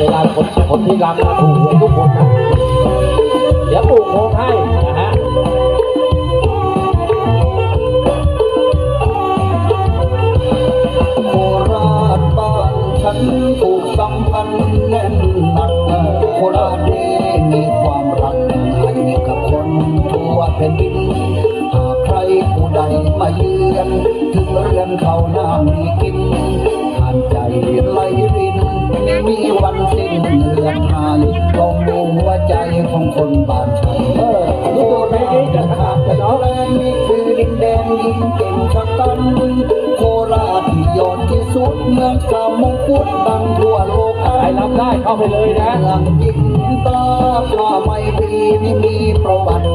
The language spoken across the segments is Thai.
เวลาคนคนที่รำนะถูกหวยทุกคนนะเดี๋ยวปู่โค้งให้นะฮะโคราชบ้านฉันผูกสัมพันธ์แน่นหนักโคราชนี้มีความรักให้กับคนทั่วแผ่นดินหากใครผู้ใดมาเยือนถึงเรือนเขาน้ำมีกินทานใจไหลริน มีวันสิ้นเลือนหายลองดูหัวใจของคนบ้านฉันเออโคลูกเพลงรานี้ชจะขาดดกันน้อเนาะแรงนี่คือดินแดนยิ่งเก่งชักกันโคราชที่ยอดที่สุดเมืองสามมงกุฎดังทั่วโลกใครรับได้เข้าไปเลยนะเมืองยิ่งตาผ้าไม่ดีนี่มีประวัติ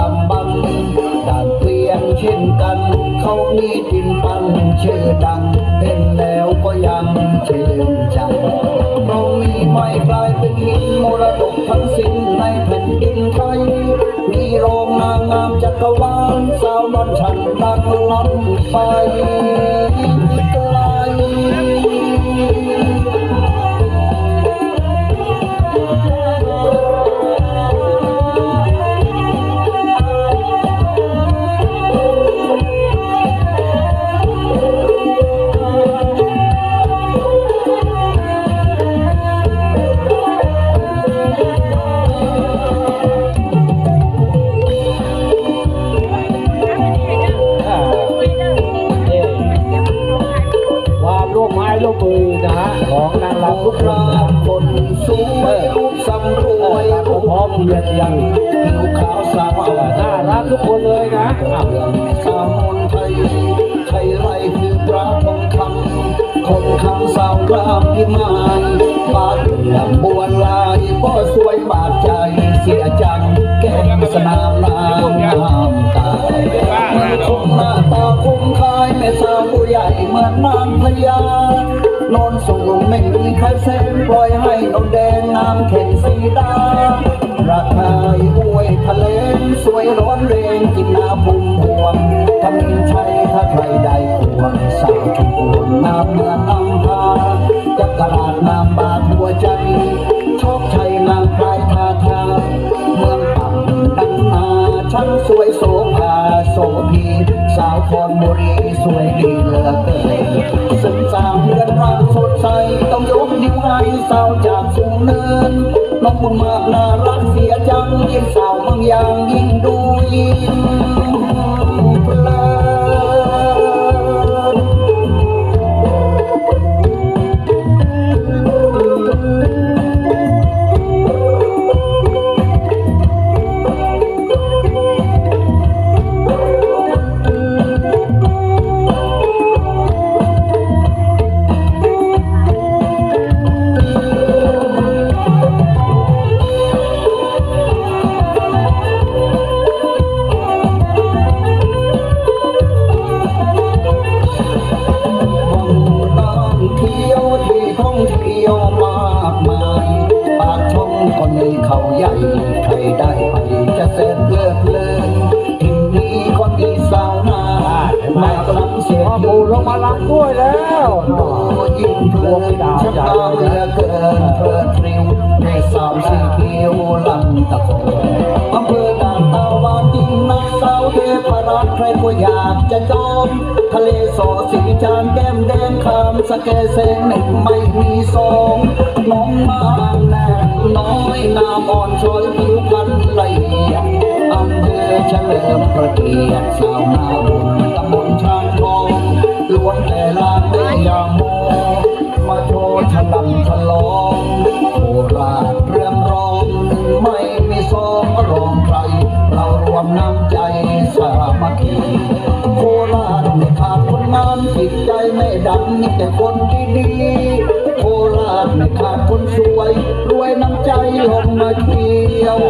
ดำบรรพ์ด่านเปลี่ยนเช่นกัน เขามีดินปันชื่อดังเป็นแล้วก็ยังชื่นใจเรามีไม่กลายเป็นหินมรดกทั้งสิ้นในแผ่นดินไทยมีโรงนางงามจักรวาลสาวนอนฉันดังล้ำไป รำทุกคนรานะคนสวยรูปสำรวยพร้อมเพรียงกันผิวขาวสาวน่ารักทุกคนเลยนะอะเรื่องสาวมนไทยไทยไรคือพระทองคำคนคำสาวรามพิมานบาดเรื่องบวนลายก็สวยบาดใจเสียจังแก้มสนามน้ำน้ำตาเมื่อคงหน้าตาคงคายแม่สาวผู้ใหญ่เหมือนนางพญานอนสูงไม่มีใครเส้นปล่อยให้นมแดงงามเข็นสีดาราคายอวยทะเลสวยร้อนเรงจินนาพุ่มพวงทำมินชัยถ้าใครได้ห่วงสาวชุมพวงนาเมืองนำพาจักรราชนามบาดหัวใจโชคชัยนางพลายทาทาเมืองต่ำดังนาช่างสวยโสภาโสพีสาวคอนบุรีสวยดีเหลือเกิน ต้องยกนิ้วให้สาวจากสูงเนินน้องบุญมากน่ารักเสียจังยิ่งสาวมึงอย่างยิ่งดูยิ่งเพล ได้ไปจะเสนเพลิดเพลินที่นี้ก็มีสาวนาไมมาลำเสียพ่อปู่ลงมาลำด้วยแล้วโอ้ยิ่งเพลินชักตาเหลือเกินเพลิดเพลิวในสาวสีเขียวลำตะโกอำเภอด่านตาวานยิ่งนักสาวเทพรัตใครก็อยากจะจอมทะเลสอสีจานแก้มแดงคำสแกเซงหนึ่งไม่มีสองน้องมาแน่น้อยงามอ่อนชอยผิวพรร เฉลิมพระเกียรติสาวนาบุญตำบลช้างทองล้วนแต่ลานด้วยางโมมาโชว์ฉลำฉลองโคราชเรื่องรอง ไม่มีสองรองใคร เรารวมน้ำใจสามัคคีโคราชไม่ขาดคนงานจิตใจไม่ดำมีแต่คนดีๆโคราชไม่ขาดคนสวย รวยน้ำใจลงมาเที่ยว